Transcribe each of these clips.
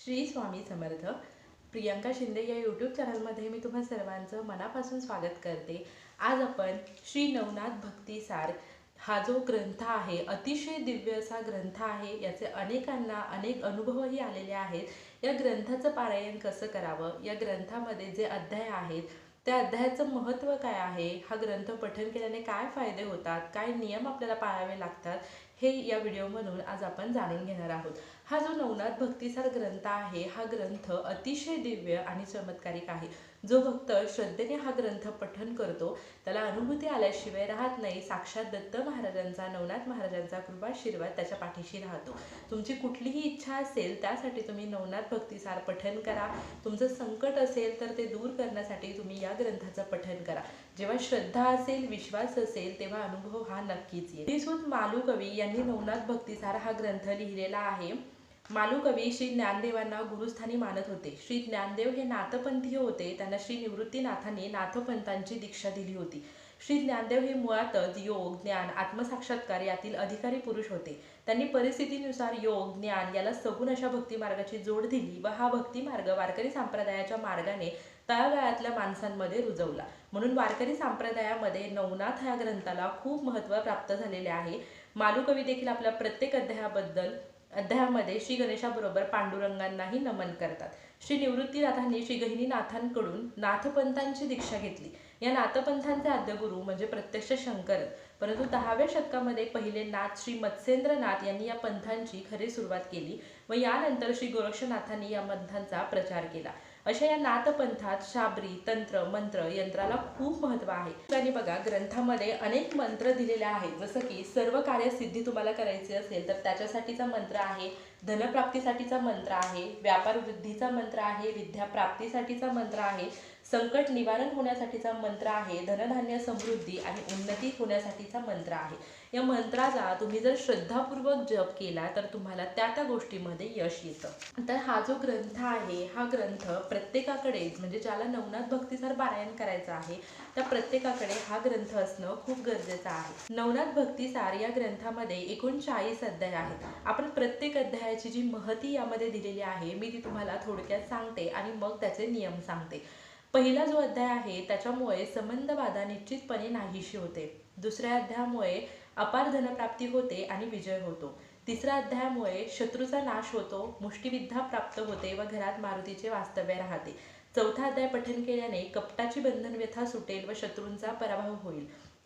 श्री स्वामी समर्थ. प्रियंका शिंदे या यूट्यूब चॅनलमध्ये मी तुम्हा सर्वांचं मनापासून स्वागत करते. आज आपण श्री नवनाथ भक्तिसार हा जो ग्रंथ आहे अतिशय दिव्य असा ग्रंथ आहे याचे अनेकांना अनेक अनुभवही आलेले आहेत. या ग्रंथाचं पारायण कसं करावं? या ग्रंथामध्ये जे अध्याय आहेत त्या अध्यायाचं महत्त्व काय आहे? हा ग्रंथ पठन केल्याने काय फायदे होतात? काय नियम आपल्याला पाळावे लागतात? हे या व्हिडिओमधून आज आपण जाणून घेणार आहोत. हा जो नवनाथ भक्तीसार ग्रंथ आहे हा ग्रंथ अतिशय दिव्य आणि चमत्कारिक आहे. जो भक्त श्रद्धेने हा ग्रंथ पठन करतो त्याला अनुभूती आल्याशिवाय राहत नाही. साक्षात दत्त महाराजांचा नवनाथ महाराजांचा कृपाशीर्वाद त्याच्या पाठीशी राहतो. तुमची कुठलीही इच्छा असेल त्यासाठी तुम्ही नवनाथ भक्तिसार पठन करा. तुमचं संकट असेल तर ते दूर करण्यासाठी तुम्ही या ग्रंथाचं पठन करा. जेव्हा श्रद्धा असेल विश्वास असेल तेव्हा अनुभव हा नक्कीच येईल. मालू कवी यांनी नवनाथ भक्तिसार हा ग्रंथ लिहिलेला आहे. मालुकवी श्री ज्ञानदेवांना गुरुस्थानी मानत होते. श्री ज्ञानदेव हे नाथपंथीय होते. त्यांना श्री निवृत्तीनाथांनी नाथपंथांची दीक्षा दिली होती. श्री ज्ञानदेव हे मुळातच योग ज्ञान आत्मसाक्षात्कार यातील अधिकारी पुरुष होते. त्यांनी परिस्थितीनुसार योग ज्ञान याला सगुण अशा भक्ती मार्गाची जोड दिली व हा भक्ती मार्ग वारकरी संप्रदायाच्या मार्गाने तळागाळातल्या माणसांमध्ये रुजवला. म्हणून वारकरी संप्रदायामध्ये नवनाथ ह्या ग्रंथाला खूप महत्त्व प्राप्त झालेले आहे. मालुकवी देखील आपल्या प्रत्येक अध्यायाबद्दल अध्यायामध्ये श्री गणेशाबरोबर पांडुरंगांनाही नमन करतात. श्री निवृत्तीनाथांनी श्री गहिनीनाथांकडून नाथपंथांची दीक्षा घेतली. या नाथपंथांचे आद्यगुरु म्हणजे प्रत्यक्ष शंकर. परंतु दहाव्या शतकामध्ये पहिले नाथ श्री मत्स्येंद्रनाथ यांनी या पंथांची खरी सुरुवात केली व यानंतर श्री गोरक्षनाथांनी या पंथांचा प्रचार केला. अशा या नाथपंथात शाबरी तंत्र मंत्र यंत्राला खूप महत्त्व आहे. आणि बघा ग्रंथामध्ये अनेक मंत्र दिलेले आहेत. जसं की सर्व कार्य सिद्धी तुम्हाला करायची असेल तर त्याच्यासाठीचा मंत्र आहे धनप्राप्तीसाठीचा मंत्र आहे व्यापार वृद्धीचा मंत्र आहे विद्याप्राप्तीसाठीचा मंत्र आहे संकट निवारण होण्यासाठीचा मंत्र आहे धनधान्य समृद्धी आणि उन्नती होण्यासाठीचा मंत्र आहे. या मंत्राचा तुम्ही जर श्रद्धापूर्वक जप केला तर तुम्हाला त्या त्या गोष्टीमध्ये यश येतं. तर हा जो ग्रंथ आहे हा ग्रंथ प्रत्येकाकडेच म्हणजे ज्याला नवनाथ भक्तीसार पारायण करायचं आहे त्या प्रत्येकाकडे हा ग्रंथ असणं खूप गरजेचं आहे. नवनाथ भक्तिसार या ग्रंथामध्ये एकूण चाळीस अध्याय आहेत. आपण प्रत्येक अध्यायाची जी महती यामध्ये दिलेली आहे मी ती तुम्हाला थोडक्यात सांगते आणि मग त्याचे नियम सांगते. पहिला जो अध्याय आहे त्याच्यामुळे संबंधबाधा निश्चितपणे नाहीशी होते. दुसऱ्या अध्यायामुळे अपार धनप्राप्ती होते आणि विजय होतो. तिसऱ्या अध्यायामुळे शत्रूचा नाश होतो मुष्टिविद्या प्राप्त होते व घरात मारुतीचे वास्तव्य राहते. चौथा अध्याय पठन केल्याने कपटाची बंधन व्यथा सुटेल व शत्रूंचा पराभव होईल.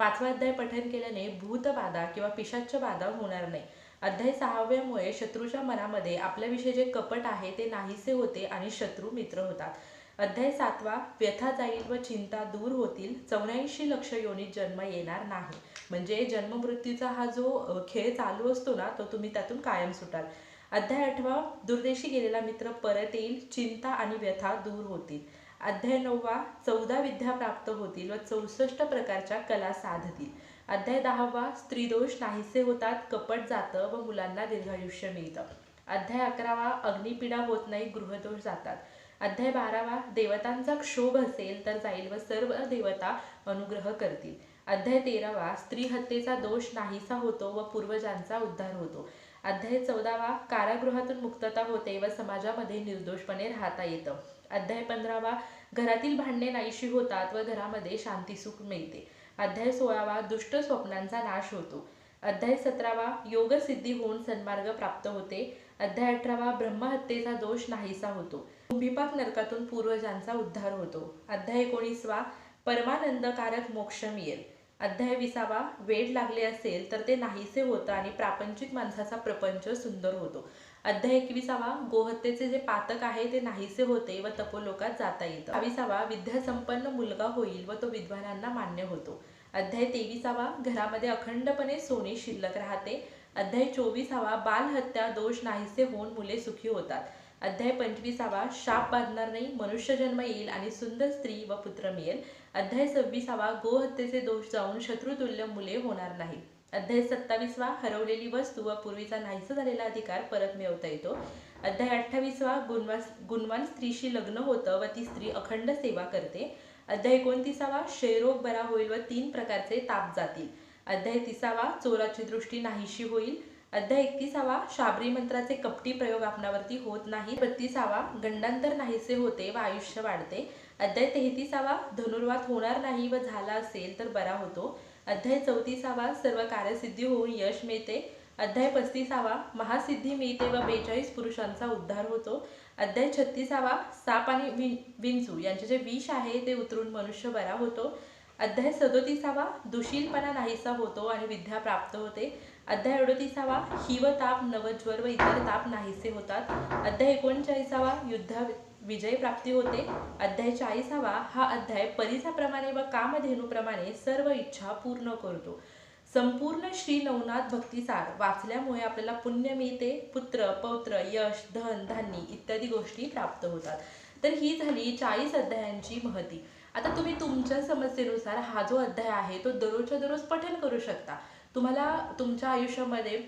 पाचवा अध्याय पठन केल्याने भूतबाधा किंवा पिशाच बाधा होणार नाही. अध्याय सहाव्यामुळे शत्रूच्या मनामध्ये आपल्याविषयी जे कपट आहे ते नाहीसे होते आणि शत्रू मित्र होतात. अध्याय सातवा व्यथा जाईल व चिंता दूर होतील चौऱ्याऐंशी लक्ष योनीत जन्म येणार नाही. म्हणजे जन्ममृत्यूचा हा जो खेळ चालू असतो ना तो तुम्ही त्यातून कायम सुटाल. अध्याय आठवा दुर्देशी गेलेला मित्र परत येईल चिंता आणि व्यथा दूर होतील. अध्याय नववा चौदा विद्या प्राप्त होतील व चौसष्ट प्रकारच्या कला साधतील. अध्याय दहावा स्त्रीदोष नाहीसे होतात कपट जातं व मुलांना दीर्घायुष्य मिळतं. अध्याय अकरावा अग्निपीडा होत नाही गृहदोष जातात. अध्याय बारावा देवतांचा क्षोभ असेल तर जाईल व सर्व देवता अनुग्रह करतील. अध्याय तेरावा स्त्री हत्येचा दोष नाहीसा होतो व पूर्वजांचा उद्धार होतो. अध्याय चौदावा कारागृहातून मुक्तता होते व समाजामध्ये निर्दोषपणे राहता येतं. अध्याय पंधरावा घरातील भांडणे नाहीशी होतात व घरामध्ये शांतीसुख मिळते. अध्याय सोळावा दुष्ट स्वप्नांचा नाश होतो. अध्याय सतरावा योगसिद्धी होऊन सन्मार्ग प्राप्त होते. अध्याय अठरावा ब्रह्महत्येचा दोष नाहीसा होतो. कुंभिपाक नरकातून पूर्वजांचा उद्धार होतो. अध्याय एकोणीसवा परमानंदकारक मोक्ष मिळेल. अध्याय विसावा वेळ लागले असेल तर ते नाहीसे होतं आणि प्रापंचिक माणसाचा प्रपंच सुंदर होतो. अध्याय एकविसावा गोहत्येचे जे पातक आहे ते नाहीसे होते व तपोलोकात जाता येतं. बावीसावा विद्यासंपन्न मुलगा होईल व तो विद्वानांना मान्य होतो. अध्याय तेविसावा घरामध्ये अखंडपणे सोने शिल्लक राहते. अध्याय चोवीसावा बालहत्या दोष नाहीसे होऊन मुले सुखी होतात. अध्याय पंचवीसावा शाप बांधणार नाही मनुष्य जन्म येईल आणि सुंदर स्त्री व पुत्र मिळेल. अध्याय सव्वीसावा गोहत्येचे दोष जाऊन शत्रुतुल्य मुले होणार नाही अध्याय सत्तावीसवा हरवलेली वस्तू व पूर्वीचा नाहीसा झालेला अधिकार परत मिळवता येतो. अध्याय अठ्ठावीसवा गुणवान गुणवान स्त्रीशी लग्न होतं व ती स्त्री अखंड सेवा करते. अध्याय एकोणतीसावा क्षयरोग बरा होईल व तीन प्रकारचे ताप जातील. अध्याय तिसावा चोराची दृष्टी नाहीशी होईल. अध्याय एकतीसावा शाबरी मंत्राचे कपटी प्रयोग आपणावरती होत नाही बत्तीसावा गंडांतर नाहीसे होते व आयुष्य वाढते. अध्याय तेहतीसावा धनुर्वात होणार नाही व झाला असेल तर बरा होतो. अध्याय चौतीसावा सर्व कार्यसिद्धी होऊन यश मिळते. अध्याय पस्तीसावा महासिद्धी मिळते व बेचाळीस पुरुषांचा उद्धार होतो. अध्याय छत्तीसावा साप आणि विं विंचू यांचे जे विष आहे ते उतरून मनुष्य बरा होतो. अध्याय सदोतीसावा दुशीलपणा नाहीसा होतो आणि विद्या प्राप्त होते. अध्याय अडतीसावा हिव ताप नवज्वर व इतर ताप नाहीसे होतात. अध्याय एकोणचाळीसावा युद्ध विजय प्राप्ती होते. अध्याय चाळीसावा हा अध्याय परिसाप्रमाणे व कामधेनूप्रमाणे सर्व इच्छा पूर्ण करतो. संपूर्ण श्री नवनाथ भक्तिसार वाचल्यामुळे आपल्याला पुण्य मिळते. पुत्र पौत्र यश धन धान्य इत्यादी गोष्टी प्राप्त होतात. तर ही झाली चाळीस अध्यायांची महती. आता तुम्ही तुमच्या समस्येनुसार हा जो अध्याय आहे तो दररोजच्या दररोज पठण करू शकता. तुम्हाला तुमच्या आयुष्यामध्ये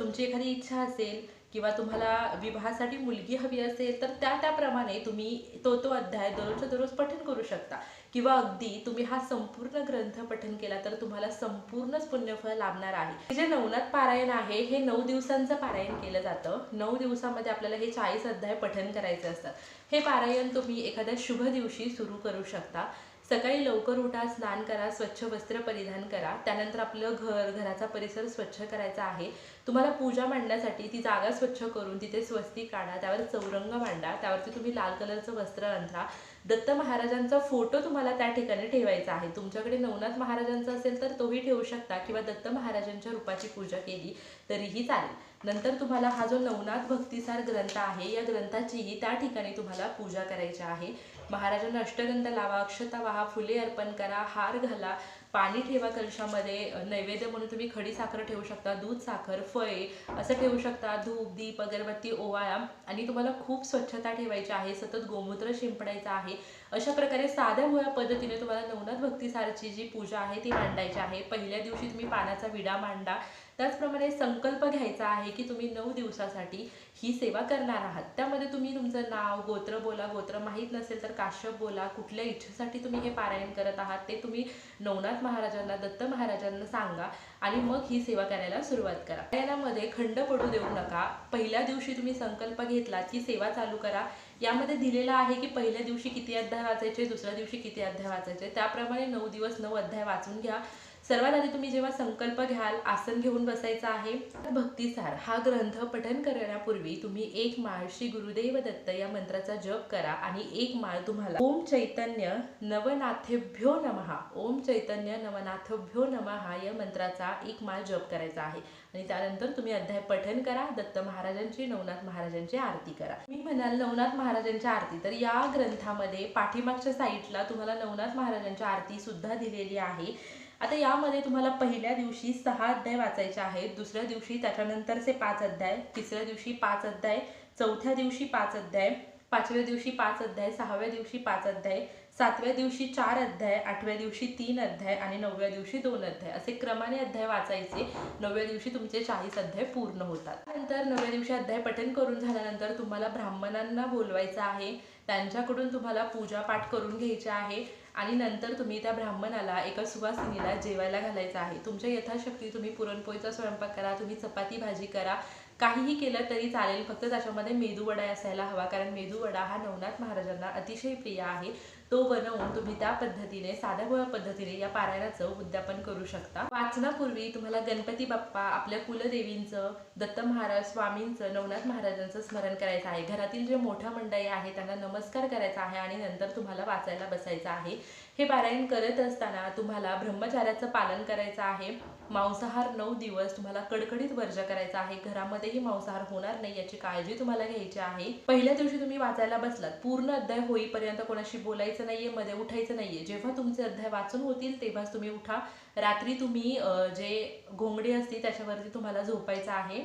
तुमची एखादी इच्छा असेल किंवा तुम्हाला विवाहासाठी मुलगी हवी असेल तर त्या त्याप्रमाणे तुम्ही तो तो अध्याय दररोजच्या दररोज पठन करू शकता. किंवा अगदी तुम्ही हा संपूर्ण ग्रंथ पठन केला तर तुम्हाला संपूर्णच पुण्यफळ लाभणार आहे. हे जे नवनाथ पारायण आहे हे नऊ दिवसांचं पारायण केलं जातं. नऊ दिवसामध्ये आपल्याला हे चाळीस अध्याय पठन करायचे असतात. हे पारायण तुम्ही एखाद्या शुभ दिवशी सुरू करू शकता. सकाळी लवकर उठा स्नान करा स्वच्छ वस्त्र परिधान करा. त्यानंतर आपलं घर घराचा परिसर स्वच्छ करायचा आहे. तुम्हाला पूजा मांडण्यासाठी ती जागा स्वच्छ करून तिथे स्वस्ती काढा त्यावर चौरंग मांडा त्यावरती तुम्ही लाल कलरचं वस्त्र अंथरा दत्त महाराजांचा फोटो तुम्हाला त्या ठिकाणी ठेवायचा आहे. तुमच्याकडे नवनाथ महाराजांचा असेल तर तोही ठेवू शकता किंवा दत्त महाराजांच्या रूपाची पूजा केली तरीही चालेल. नंतर तुम्हाला हा जो नवनाथ भक्तिसार ग्रंथ आहे या ग्रंथाचीही त्या ठिकाणी तुम्हाला पूजा करायची आहे. महाराजांना अष्टगंध लावा अक्षता वाहा फुले अर्पण करा हार घाला पाणी ठेवा कलशामध्ये नैवेद्य म्हणून तुम्ही खडी साखर ठेवू शकता दूध साखर फळे असं ठेवू शकता धूप दीप अगरबत्ती ओवाळा. आणि तुम्हाला खूप स्वच्छता ठेवायची आहे सतत गोमूत्र शिंपडायचं आहे. अशा प्रकारे साध्या मुळ्या पद्धतीने तुम्हाला नवनाथ भक्तीसारची जी पूजा आहे ती मांडायची आहे. पहिल्या दिवशी तुम्ही पानाचा विडा मांडा. त्याचप्रमाणे संकल्प घ्यायचा आहे की तुम्ही नऊ दिवसासाठी ही सेवा करणार आहात. त्यामध्ये तुम्ही तुमचं नाव गोत्र बोला गोत्र माहीत नसेल तर काश्यप बोला कुठल्या इच्छेसाठी तुम्ही हे पारायण करत आहात ते तुम्ही नवनाथ महाराजांना दत्त महाराजांना सांगा आणि मग ही सेवा करायला सुरुवात करा. पारायणामध्ये खंड पडू देऊ नका. पहिल्या दिवशी तुम्ही संकल्प घेतला की सेवा चालू करा. यामध्ये दिलेलं आहे की पहिल्या दिवशी किती अध्याय वाचायचे दुसऱ्या दिवशी किती अध्याय वाचायचे. त्याप्रमाणे नऊ दिवस नऊ अध्याय वाचून घ्या. सर्वात आधी तुम्ही जेव्हा संकल्प घ्याल आसन घेऊन बसायचं आहे भक्तिसार हा ग्रंथ पठन करण्यापूर्वी तुम्ही एक माळ श्री गुरुदेव दत्त या मंत्राचा जप करा आणि एक माळ तुम्हाला ओम चैतन्य नवनाथेभ्यो नमहा ओम चैतन्य नवनाथभ्यो नमहा या मंत्राचा एक माळ जप करायचा आहे. आणि त्यानंतर तुम्ही अध्याय पठन करा दत्त महाराजांची नवनाथ महाराजांची आरती करा. मी म्हणाल नवनाथ महाराजांची आरती तर या ग्रंथामध्ये पाठीमागच्या साईडला तुम्हाला नवनाथ महाराजांची आरती सुद्धा दिलेली आहे. आता यामध्ये तुम्हाला पहिल्या दिवशी सहा अध्याय वाचायचे आहेत. दुसऱ्या दिवशी त्याच्यानंतरचे पाच अध्याय तिसऱ्या दिवशी पाच अध्याय चौथ्या दिवशी पाच अध्याय पाचव्या दिवशी पाच अध्याय सहाव्या दिवशी पाच अध्याय सातव्या दिवशी चार अध्याय आठव्या दिवशी तीन अध्याय आणि नवव्या दिवशी दोन अध्याय असे क्रमाने अध्याय वाचायचे. नवव्या दिवशी तुमचे चाळीस अध्याय पूर्ण होतात. नंतर नवव्या दिवशी अध्याय पठण करून झाल्यानंतर तुम्हाला ब्राह्मणांना बोलवायचं आहे. त्यांच्याकडून तुम्हाला पूजा पाठ करून घ्यायची आहे. आणि नंतर तुम्ही त्या ब्राह्मणाला एका सुवासिनीला जेवायला घालायचं आहे. तुमच्या यथाशक्ती तुम्ही पुरणपोळीचा स्वयंपाक करा तुम्ही चपाती भाजी करा. काहीही केलं तरी चालेल. फक्त त्याच्यामध्ये मेदूवडा असायला हवा. कारण मेदूवडा हा नवनाथ महाराजांना अतिशय प्रिय आहे. तो बनवून तुम्ही त्या पद्धतीने साध्या गोळ्या पद्धतीने या पारायणाचं उद्यापन करू शकता. वाचनापूर्वी तुम्हाला गणपती बाप्पा आपल्या कुलदेवींचं दत्त महाराज स्वामींचं नवनाथ महाराजांचं स्मरण करायचं आहे. घरातील जे मोठ्या मंडळी आहे त्यांना नमस्कार करायचा आहे आणि नंतर तुम्हाला वाचायला बसायचं आहे. हे पारायण करत असताना तुम्हाला ब्रह्मचार्याचं पालन करायचं आहे. मांसाहार नऊ दिवस तुम्हाला कडकडीत वर्ज करायचा आहे. घरामध्येही मांसाहार होणार नाही याची काळजी तुम्हाला घ्यायची आहे. पहिल्या दिवशी तुम्ही वाचायला बसलात. पूर्ण अध्याय होईपर्यंत कोणाशी बोलायचं नाहीये मध्ये उठायचं नाहीये. जेव्हा तुमचे अध्याय वाचून होतील तेव्हाच तुम्ही उठा. रात्री तुम्ही जे घोंगडी असते त्याच्यावरती तुम्हाला झोपायचं आहे.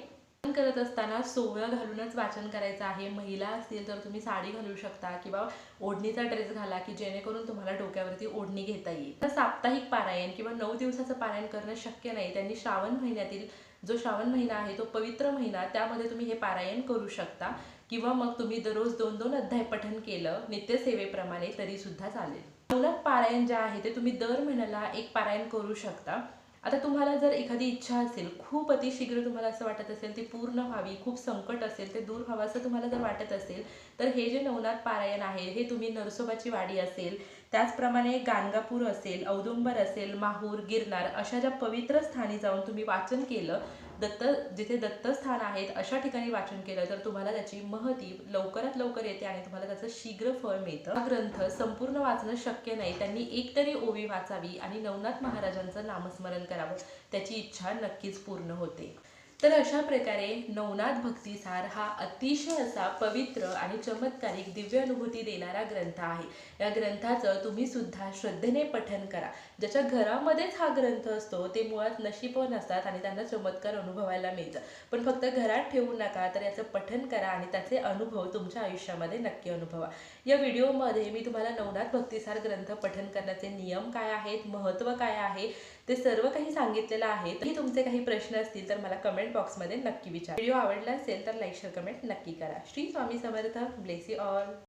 करत असताना सोवळं घालूनच वाचन करायचं आहे. महिला असतील तर तुम्ही साडी घालू शकता किंवा ओढणीचा ड्रेस घाला की जेणेकरून तुम्हाला डोक्यावरती ओढणी घेता येईल. तर साप्ताहिक पारायण किंवा नऊ दिवसाचं पारायण करणं शक्य नाही. त्यांनी श्रावण महिन्यातील जो श्रावण महिना आहे तो पवित्र महिना त्यामध्ये तुम्ही हे पारायण करू शकता किंवा मग तुम्ही दररोज दोन दोन अध्याय पठन केलं नित्यसेवेप्रमाणे तरी सुद्धा चालेल. नवनाथ पारायण जे आहे ते तुम्ही दर महिन्याला एक पारायण करू शकता. आता तुम्हाला जर एखादी इच्छा असेल खूप अतिशीघ्र तुम्हाला असं वाटत असेल ती पूर्ण व्हावी खूप संकट असेल ते दूर व्हावं असं तुम्हाला जर वाटत असेल तर हे जे नवनाथ पारायण आहे हे तुम्ही नरसोबाची वाडी असेल त्याचप्रमाणे गाणगापूर असेल औदुंबर असेल माहूर गिरनार अशा ज्या पवित्र स्थानी जाऊन तुम्ही वाचन केलं दत्त जिथे दत्तस्थान आहेत अशा ठिकाणी वाचन केलं तर तुम्हाला त्याची महती लवकरात लवकर येते आणि तुम्हाला त्याचं शीघ्र फळ मिळतं. हा ग्रंथ संपूर्ण वाचणं शक्य नाही. त्यांनी एकतरी ओवी वाचावी आणि नवनाथ महाराजांचं नामस्मरण करावं. त्याची इच्छा नक्कीच पूर्ण होते. तर अशा प्रकारे नवनाथ भक्तिसार हा अतिशय असा पवित्र आणि चमत्कारिक दिव्य अनुभूती देणारा ग्रंथ आहे. या ग्रंथाचं तुम्ही सुद्धा श्रद्धेने पठन करा. ज्याच्या घरामध्येच हा ग्रंथ असतो ते मुळात नशीबवान असतात आणि त्यांना चमत्कार अनुभवायला मिळतं. पण फक्त घरात ठेवू नका तर याचं पठन करा आणि त्याचे अनुभव तुमच्या आयुष्यामध्ये नक्की अनुभवा. या व्हिडिओमध्ये मी तुम्हाला नवनाथ भक्तिसार ग्रंथ पठन करण्याचे नियम काय आहेत महत्त्व काय आहे ते सर्व काही सांगितलेलं आहे. तरी तुमचे काही प्रश्न असतील तर मला कमेंट बॉक्समध्ये नक्की विचार. व्हिडिओ आवडला असेल तर लाईक शेअर कमेंट नक्की करा. श्री स्वामी समर्थ. Bless all